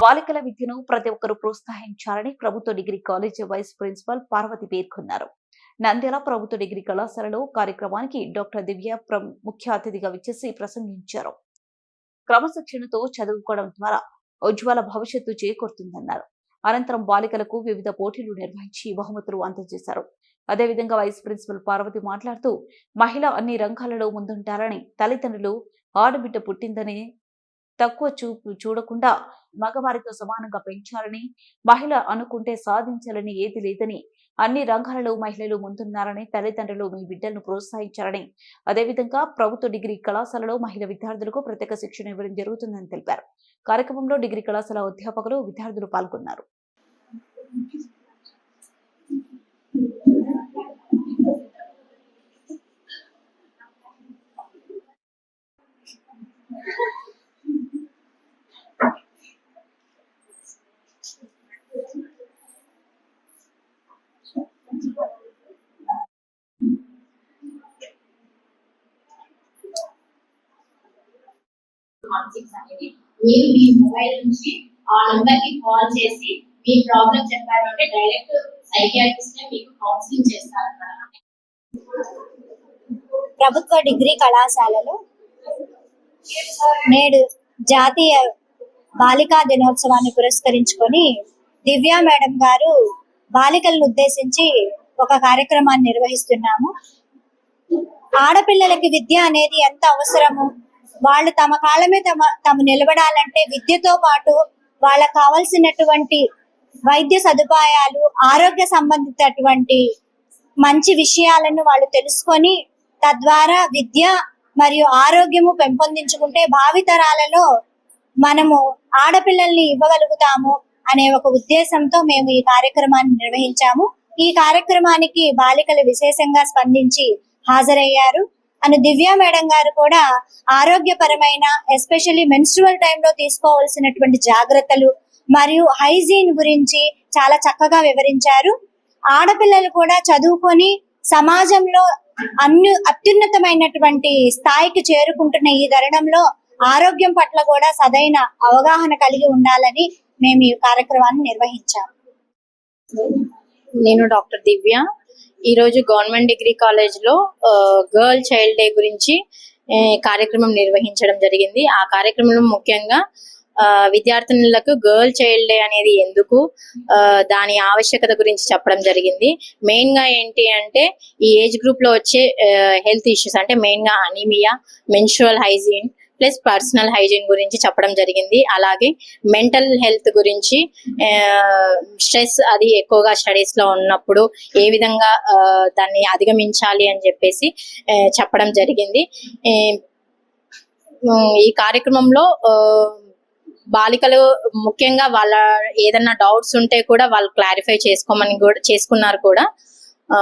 బాలికల విద్యను ప్రతి ఒక్కరూ ప్రోత్సహించాలని ప్రభుత్వ degree college vice principal Parvathi పేర్కొన్నారు. నంద్యాల ప్రభుత్వ డిగ్రీ కళాశాలలో కార్యక్రమానికి డాక్టర్ దివ్య ముఖ్య అతిథిగా విచ్చేసి ప్రసంగించారు. క్రమశిక్షణతో చదువుకోవడం ద్వారా ఉజ్వల భవిష్యత్తు చేకూరుతుందన్నారు. అనంతరం బాలికలకు వివిధ పోటీలు నిర్వహించి బహుమతులు అందజేశారు. అదేవిధంగా వైస్ ప్రిన్సిపల్ పార్వతి మాట్లాడుతూ మహిళ అన్ని రంగాలలో ముందుంటారని తల్లిదండ్రులు ఆడబిడ్డ పుట్టిందని తక్కువ చూపు చూడకుండా మగవారితో సమానంగా పెంచాలని మహిళ అనుకుంటే సాధించాలని ఏది లేదని అన్ని రంగాలలో మహిళలు ముందున్నారని తల్లిదండ్రులు మీ బిడ్డలను ప్రోత్సహించారని అదేవిధంగా ప్రభుత్వ డిగ్రీ కళాశాలలో మహిళా విద్యార్థులకు ప్రత్యేక శిక్షణ ఇవ్వడం జరుగుతుందని తెలిపారు. కార్యక్రమంలో డిగ్రీ కళాశాల అధ్యాపకులు విద్యార్థులు పాల్గొన్నారు. అనేది మీరు మీ మొబైల్ నుంచి ఆ నెంబర్కి కాల్ చేసి మీ ప్రాబ్లం చెప్పారు అంటే డైరెక్ట్ సైకియాట్రిస్ట్ మీకు కౌన్సిలింగ్ చేస్తారు ప్రభుత్వ డిగ్రీ కళాశాలలో నేడు జాతీయ బాలికా దినోత్సవాన్ని పురస్కరించుకొని దివ్య మేడం గారు బాలికలను ఉద్దేశించి ఒక కార్యక్రమాన్ని నిర్వహిస్తున్నాము. ఆడపిల్లలకి విద్య అనేది ఎంత అవసరము? వాళ్ళు తమ కాళ్ళ మీద తమ తాము నిలబడాలంటే విద్యతో పాటు వాళ్ళకు కావలసినటువంటి వైద్య సదుపాయాలు ఆరోగ్య సంబంధితటువంటి మంచి విషయాలను వాళ్ళు తెలుసుకొని తద్వారా విద్య మరియు ఆరోగ్యము పెంపొందించుకుంటే భావితరాలలో మనము ఆడపిల్లల్ని ఇవ్వగలుగుతాము. అనే ఒక ఉద్దేశంతో మేము ఈ కార్యక్రమాన్ని నిర్వహించాము. ఈ కార్యక్రమానికి బాలికలు విశేషంగా స్పందించి హాజరయ్యారు. అను దివ్య మేడం గారు కూడా ఆరోగ్యపరమైన ఎస్పెషల్లీ మెన్స్ట్రువల్ టైంలో తీసుకోవాల్సినటువంటి జాగ్రత్తలు మరియు హైజీన్ గురించి చాలా చక్కగా వివరించారు. ఆడపిల్లలు కూడా చదువుకొని సమాజంలో అన్యు అత్యున్నతమైనటువంటి స్థాయికి చేరుకుంటున్న ఈ తరుణంలో ఆరోగ్యం పట్ల కూడా సదైన అవగాహన కలిగి ఉండాలని మేము ఈ కార్యక్రమాన్ని నిర్వహించాము. నేను డాక్టర్ దివ్య. ఈరోజు గవర్నమెంట్ డిగ్రీ కాలేజ్లో గర్ల్ చైల్డ్ డే గురించి కార్యక్రమం నిర్వహించడం జరిగింది. ఆ కార్యక్రమంలో ముఖ్యంగా విద్యార్థినులకు గర్ల్ చైల్డ్ డే అనేది ఎందుకు దాని ఆవశ్యకత గురించి చెప్పడం జరిగింది. మెయిన్గా ఏంటి అంటే ఈ ఏజ్ గ్రూప్లో వచ్చే హెల్త్ ఇష్యూస్ అంటే మెయిన్గా anaemia menstrual hygiene plus personal hygiene గురించి చెప్పడం జరిగింది. అలాగే మెంటల్ హెల్త్ గురించి స్ట్రెస్ అది ఎక్కువగా స్టడీస్లో ఉన్నప్పుడు ఏ విధంగా దాన్ని అధిగమించాలి అని చెప్పేసి చెప్పడం జరిగింది. ఈ కార్యక్రమంలో బాలికలు ముఖ్యంగా వాళ్ళ ఏదన్నా డౌట్స్ ఉంటే కూడా వాళ్ళు క్లారిఫై చేసుకోమని కూడా చేసుకున్నారు కూడా. ఆ,